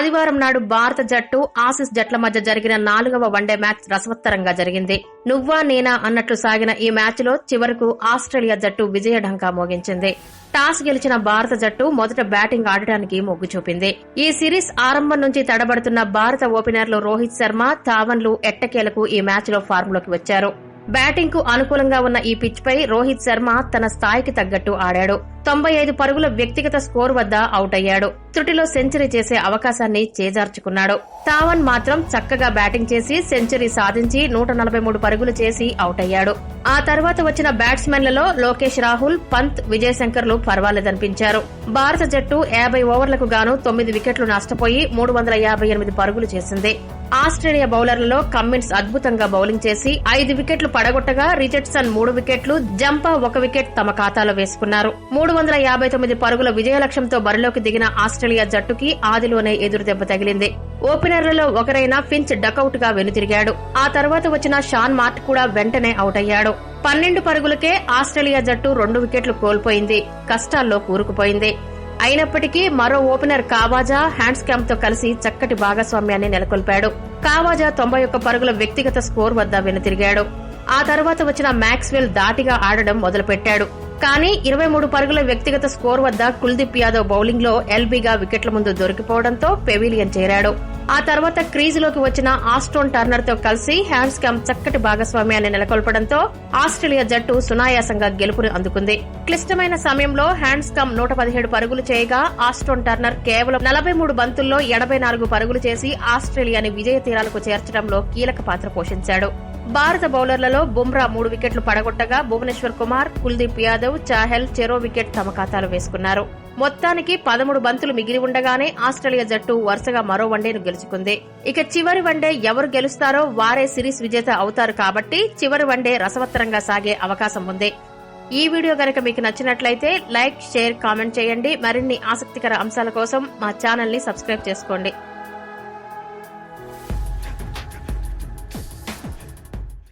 ఆదివారం నాడు భారత జట్టు ఆసిస్ జట్ల మధ్య జరిగిన నాలుగవ వన్డే మ్యాచ్ రసవత్తరంగా జరిగింది. నువ్వా నేనా అన్నట్లు సాగిన ఈ మ్యాచ్లో చివరకు ఆస్ట్రేలియా జట్టు విజయఢంకా మోగించింది. టాస్ గెలిచిన భారత జట్టు మొదట బ్యాటింగ్ ఆడటానికి మొగ్గు చూపింది. ఈ సిరీస్ ఆరంభం నుంచి తడబడుతున్న భారత ఓపెనర్లు రోహిత్ శర్మ ధావన్లు ఎట్టకేలకు ఈ మ్యాచ్లో ఫార్ములోకి వచ్చారు. బ్యాటింగ్కు అనుకూలంగా ఉన్న ఈ పిచ్ పై రోహిత్ శర్మ తన స్థాయికి తగ్గట్టు ఆడాడు. తొంభై ఐదు పరుగుల వ్యక్తిగత స్కోర్ వద్ద అవుట్ అయ్యాడు త్రుటిలో సెంచరీ చేసే అవకాశాన్ని చేజార్చుకున్నాడు. తావన్ మాత్రం చక్కగా బ్యాటింగ్ చేసి సెంచరీ సాధించి నూట నలభై మూడు పరుగులు చేసి అవుట్ అయ్యాడు ఆ తర్వాత వచ్చిన బ్యాట్స్మెన్లలో లోకేష్ రాహుల్ పంత్ విజయశంకర్లు పర్వాలేదనిపించారు. భారత జట్టు యాభై ఓవర్లకు గాను తొమ్మిది వికెట్లు నష్టపోయి మూడు వందల యాభై ఎనిమిది పరుగులు చేసింది. ఆస్ట్రేలియా బౌలర్లలో కమ్మిన్స్ అద్భుతంగా బౌలింగ్ చేసి ఐదు వికెట్లు పడగొట్టగా రిచర్డ్సన్ మూడు వికెట్లు జంపా ఒక వికెట్ తమ ఖాతాలో వేసుకున్నారు. మూడు వందల యాభై తొమ్మిది పరుగుల విజయ లక్ష్యంతో బరిలోకి దిగిన ఆస్ట్రేలియా జట్టుకి ఆదిలోనే ఎదురుదెబ్బ తగిలింది. ఓపెనర్లలో ఒకరైన ఫించ్ డకౌట్గా వెనుతిరిగాడు. ఆ తర్వాత వచ్చిన షాన్ మార్ట్ కూడా వెంటనే అవుట్ అయ్యాడు పన్నెండు పరుగులకే ఆస్ట్రేలియా జట్టు రెండు వికెట్లు కోల్పోయింది. కష్టాల్లో కూరుకుపోయింది. అయినప్పటికీ మరో ఓపెనర్ కావాజా హ్యాండ్స్ క్యాంప్తో కలిసి చక్కటి భాగస్వామ్యాన్ని నెలకొల్పాడు. కావాజా తొంభై ఒక్క పరుగుల వ్యక్తిగత స్కోర్ వద్ద వెనుతిరిగాడు. ఆ తర్వాత వచ్చిన మ్యాక్స్వెల్ దాటిగా ఆడడం మొదలుపెట్టాడు. కానీ ఇరవై మూడు పరుగుల వ్యక్తిగత స్కోర్ వద్ద కుల్దీప్ యాదవ్ బౌలింగ్లో ఎల్బీగా వికెట్ల ముందు దొరికిపోవడంతో పెవిలియన్ చేరాడు. ఆ తర్వాత క్రీజులోకి వచ్చిన ఆస్టోన్ టర్నర్తో కలిసి హ్యాండ్స్కామ్ చక్కటి భాగస్వామ్యాన్ని నెలకొల్పడంతో ఆస్ట్రేలియా జట్టు సునాయాసంగా గెలుపుని అందుకుంది. క్లిష్టమైన సమయంలో హ్యాండ్స్కామ్ నూట పదిహేడు పరుగులు చేయగా ఆస్టోన్ టర్నర్ కేవలం నలభై మూడు బంతుల్లో ఎనభై నాలుగు పరుగులు చేసి ఆస్ట్రేలియాని విజయ తీరాలకు చేర్చడంలో కీలక పాత్ర పోషించాడు. భారత బౌలర్లలో బుమ్రా మూడు వికెట్లు పడగొట్టగా భువనేశ్వర్ కుమార్ కుల్దీప్ యాదవ్ చాహెల్ చెరో వికెట్ తమ ఖాతాలో వేసుకున్నారు. మొత్తానికి పదమూడు బంతులు మిగిలి ఉండగానే ఆస్ట్రేలియా జట్టు వరుసగా మరో వన్డేను గెలుచుకుంది. ఇక చివరి వన్డే ఎవరు గెలుస్తారో వారే సిరీస్ విజేత అవుతారు కాబట్టి చివరి వన్డే రసవత్తరంగా సాగే అవకాశం ఉంది. ఈ వీడియో గనక మీకు నచ్చినట్లయితే లైక్ షేర్ కామెంట్ చేయండి. మరిన్ని ఆసక్తికర అంశాల కోసం మా ఛానల్ని సబ్స్క్రైబ్ చేసుకోండి.